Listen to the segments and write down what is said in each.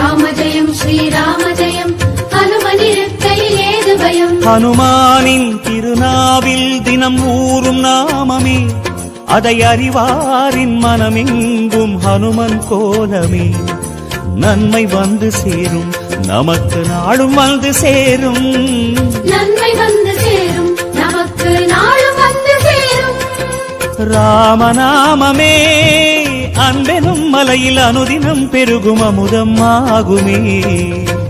ராம ஜெயம் ஸ்ரீராம ஜெயம் ஹனுமானின் திருநாவில் தினம் ஊறும் நாமமே. அதை அறிவாரின் மனமெங்கும் ஹனுமன் கோலமே. நன்மை வந்து சேரும் நமக்கு நாடும் வந்து சேரும். நன்மை வந்து சேரும் நமக்கு நாளும் வந்து சேரும். ராமநாமமே. அன்பெனும் மலையில் அனுதினம் பெருகும் அமுதம் ஆகுமே.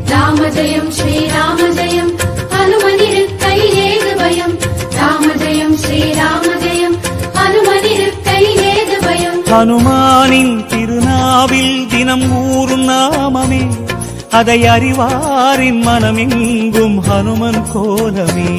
ராம ஜெயம் ஸ்ரீராம ஜெயம் ஹனுமனிருக்கையில் ஏது பயம். ராம ஜெயம் ஸ்ரீராம ஜெயம் ஹனுமனிருக்கையில் ஏது பயம். ஹனுமானின் திருநாவில் தினம் ஊறும் நாமமே. அதை அறிவாரின் மனமெங்கும் ஹனுமன் கோலமே.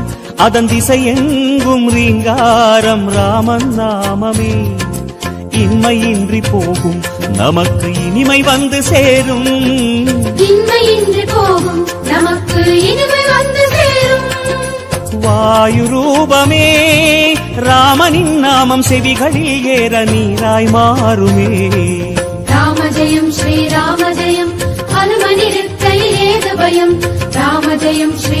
அதன் திசை எங்கும் ரீங்காரம் ராமன் நாமமே. இன்மையின்றி போகும் நமக்கு இனிமை வந்து சேரும். இன்மையின்றி போகும் நமக்கு இனிமை வந்து சேரும். வாயு ரூபமே ராமனின் நாமம் செவிகளில் ஏற நீராய் மாறுமே. ராம ஜெயம் ஸ்ரீராம ஜெயம் ஹனுமனிருக்கையில் ஏது பயம். ராம ஜெயம் ஸ்ரீராம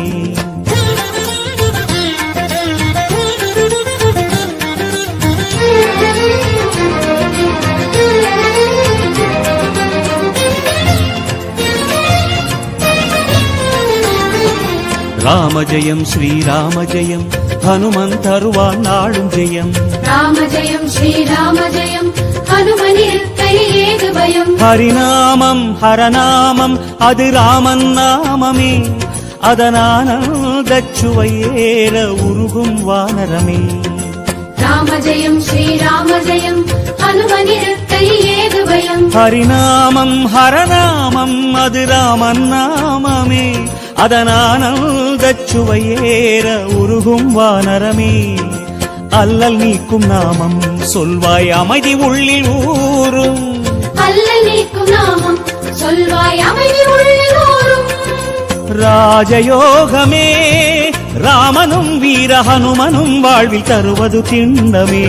ராம ஜெயம் ஸ்ரீராம ஜெயம் ஹனுமன் தருவான் நாளும் ஜெயம். ராம ஜெயம் ஸ்ரீராம ஜெயம் ஹரிநாமம் ஹரநாமம் அது ராமன் நாமமே. அதனானந்தச் சுவையேற உருகும் வானரமே. ராம ஜெயம் ஸ்ரீராம ஜெயம் ஹரிநாமம் ஹரநாமம் அது ராமன் நாமமே. அதனானந்தச் சுவையேற உருகும் வானரமே. அல்லல் நீக்கும் நாமம் சொல்வாய் அமைதி உள்ளில் ஊரும் அல்லல் நீக்கும் நாமம் சொல்வாய் அமைதி உள்ளில் ஊரும் ராஜயோகமே ராமனும் வீர ஹனுமனும் வாழ்வில் தருவது திண்ணமே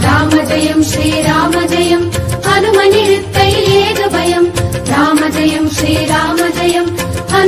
ராம ஜெயம் ஸ்ரீராம ஜெயம் ஹனுமனிருக்கையில் ஏது பயம்? ராம ஜெயம் ஸ்ரீராம ஜெயம்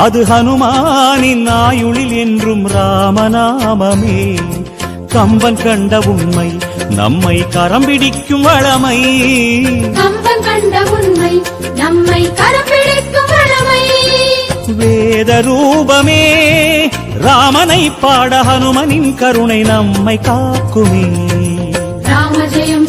அது ஹனுமானின் ஆயுளில் என்றும் ராமநாமமே. கம்பன் கண்ட உண்மை நம்மை கரம் பிடிக்கும் வளமை. கம்பன் கண்ட உண்மை நம்மை கரம் பிடிக்கும் வளமை. வேத ரூபமே ராமனை பாட ஹனுமனின் கருணை நம்மை காக்குமே. ராம ஜெயம்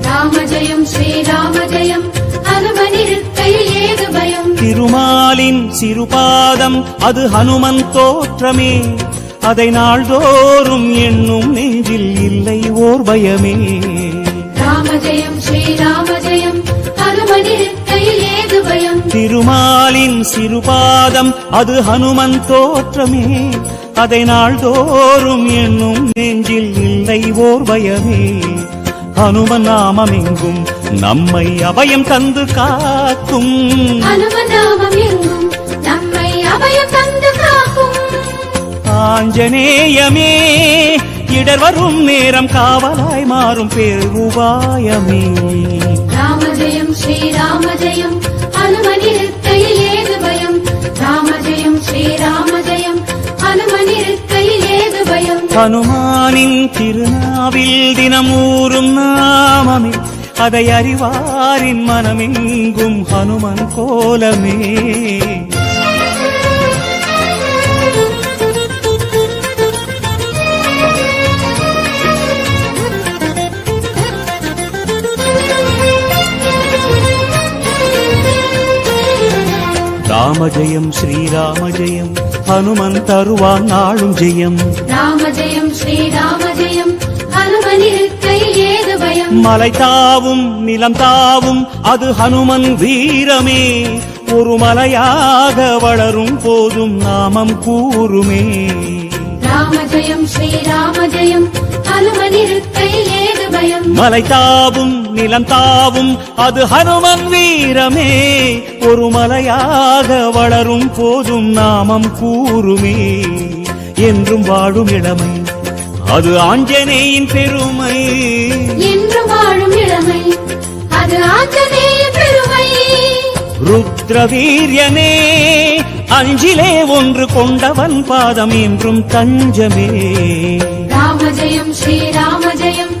ராம ஜெயம் ஸ்ரீராம ஜெயம் ஹனுமனிருக்கையில் ஏது பயம். திருமாலின் சிறுபாதம் அது ஹனுமன் தோற்றமே. அதை நாள்தோறும் எண்ணும் நெஞ்சில் இல்லை ஓர் பயமே. ராம ஜெயம் ஸ்ரீராம ஜெயம் ஹனுமனிருக்கையில் ஏது பயம். திருமாலின் சிறுபாதம் அது ஹனுமன் தோற்றமே. அதை நாள்தோறும் எண்ணும் நெஞ்சில் இல்லை ஓர் பயமே. ஹனுமன் நாமமெங்கும் நம்மை அபயம் தந்து காக்கும். ஹனுமநாமம் எங்கும் நம்மை அபயம் தந்து காக்கும். ஆஞ்சநேயமே இடர் வரும் நேரம் காவலாய் மாறும் பேருபாயமே ராம ஜெயம் ஸ்ரீராம ஜெயம் ஹனுமனிருக்கையில் ஏது பயம்? ராம ஜெயம் ஸ்ரீராம ஹனுமானின் திருநாவில் தினமூறும் நாமமே அதை அறிவாரின் மனமெங்கும் ஹனுமன் கோலமே ராம ஜெயம் ஸ்ரீராம ஜெயம் ஹனுமன் தருவான் நாளும் ஜெயம். ராம ஜெயம் ஸ்ரீராம ஜெயம் மலை தாவும் நிலம் தாவும் அது ஹனுமன் வீரமே. ஒரு மலையாக வளரும் போதும் நாமம் கூறுமே. ராம ஜெயம் ஸ்ரீராம ஜெயம் பயம் மலை தாவும் நிலம் தாவும் அது ஹனுமன் வீரமே. ஒரு மலையாக வளரும் போதும் நாமம் கூறுமே. என்றும் வாழும் இளமை அது ஆஞ்சநேயின் பெருமை. என்று வாழும் இளமை அது ஆஞ்சநேய பெருமை. ருத்ர வீரியனே அஞ்சிலே ஒன்று கொண்டவன் பாதம் என்றும் தஞ்சமே. ராம ஜெயம்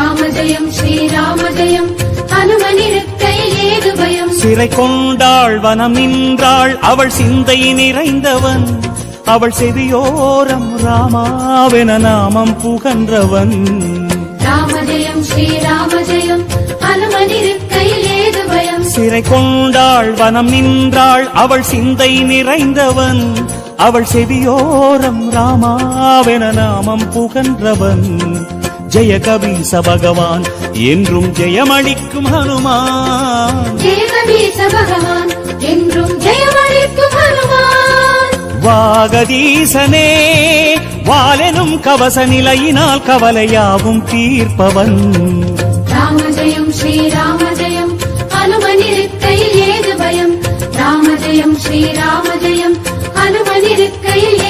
ராம ஜெயம் ஸ்ரீராம ஜெயம் ஹனுமனிருக்கையில் ஏது பயம்? சிறை கொண்டாள் வனம் நின்றாள் அவள் சிந்தை நிறைந்தவன். அவள் செவியோரம் ராமாவென நாமம் புகன்றவன். ராம ஜெயம் ஸ்ரீராம ஜெயம் ஹனுமனிருக்கையில் ஏது பயம்? சிறை கொண்டாள் வனம் நின்றாள் அவள் சிந்தை நிறைந்தவன். அவள் செவியோரம் ராமாவென நாமம் புகன்றவன். ஜெய கபீச பகவான் என்றும் ஜெயமளிக்கும் ஹனுமான். வாகதீசனே வாலெனும் கவச நிலையினால் கவலையாவும் தீர்ப்பவன். ராம ஜெயம் ஸ்ரீராம ஜெயம் ஹனுமனிருக்கையில் ஏது பயம்? ராம ஜெயம் ஸ்ரீராம ஜெயம் பயம்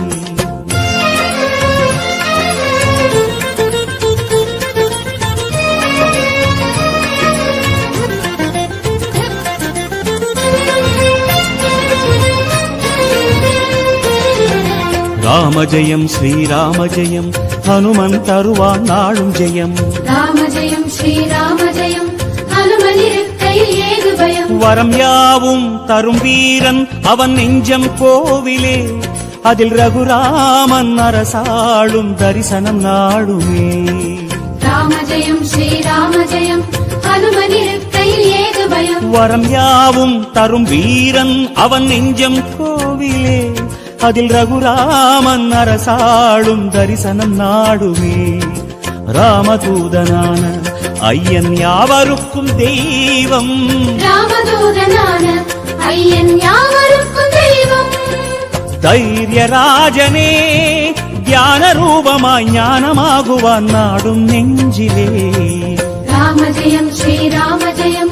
ராம ஜெயம் ஸ்ரீராம ஜெயம் ஹனுமன் தருவான் நாடும் ஜெயம். ராம ஜெயம் ஸ்ரீராம ஜெயம் வரம் யாவும் தரும் வீரன் அவன் நெஞ்சம் கோவிலே. அதில் ரகுராமன் அரசாளும் தரிசனம் நாடுமே ராம ஜெயம் ஸ்ரீராம ஜெயம் வரம் யாவும் தரும் வீரன் அவன் நெஞ்சம் கோவிலே. அதில் ரகுராமன் அரசாளும் தரிசனம் நாடுமே ராமதூதனான ஐயன் யாவருக்கும் தெய்வம் ராமதூதனான ஐயன் யாவருக்கும் தெய்வம் தைரியராஜனே தியான ரூபமாய் ஞானமாகுவான் நாடும் நெஞ்சிலே ராம ஜெயம்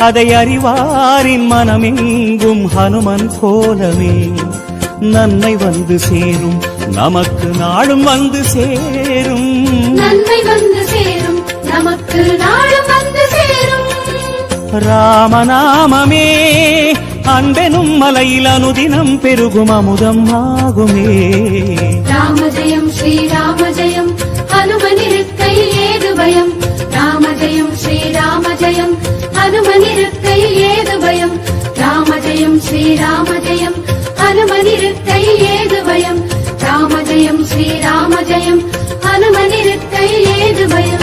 அதை அறிவாரின் மனமெங்கும் ஹனுமன் கோலமே நன்மை வந்து சேரும் நமக்கு நாடும் வந்து சேரும். நன்மை வந்து சேரும் நமக்கு நாளும் வந்து சேரும். ராமநாமமே அன்பெனும் மலையில் அனுதினம் பெருகும் அமுதம் ஆகுமே. ராம ஜெயம் ஸ்ரீராம ஜெயம் ஹனுமனிருக்கையில் ஏது பயம்? ராம ஜெயம் ஸ்ரீராம ஜெயம் ஹனுமனிருக்கையில் ஏது பயம்? ராம ஜெயம் ஸ்ரீராம ஜெயம் ஹனுமனிருக்கையில் ஏது பயம்?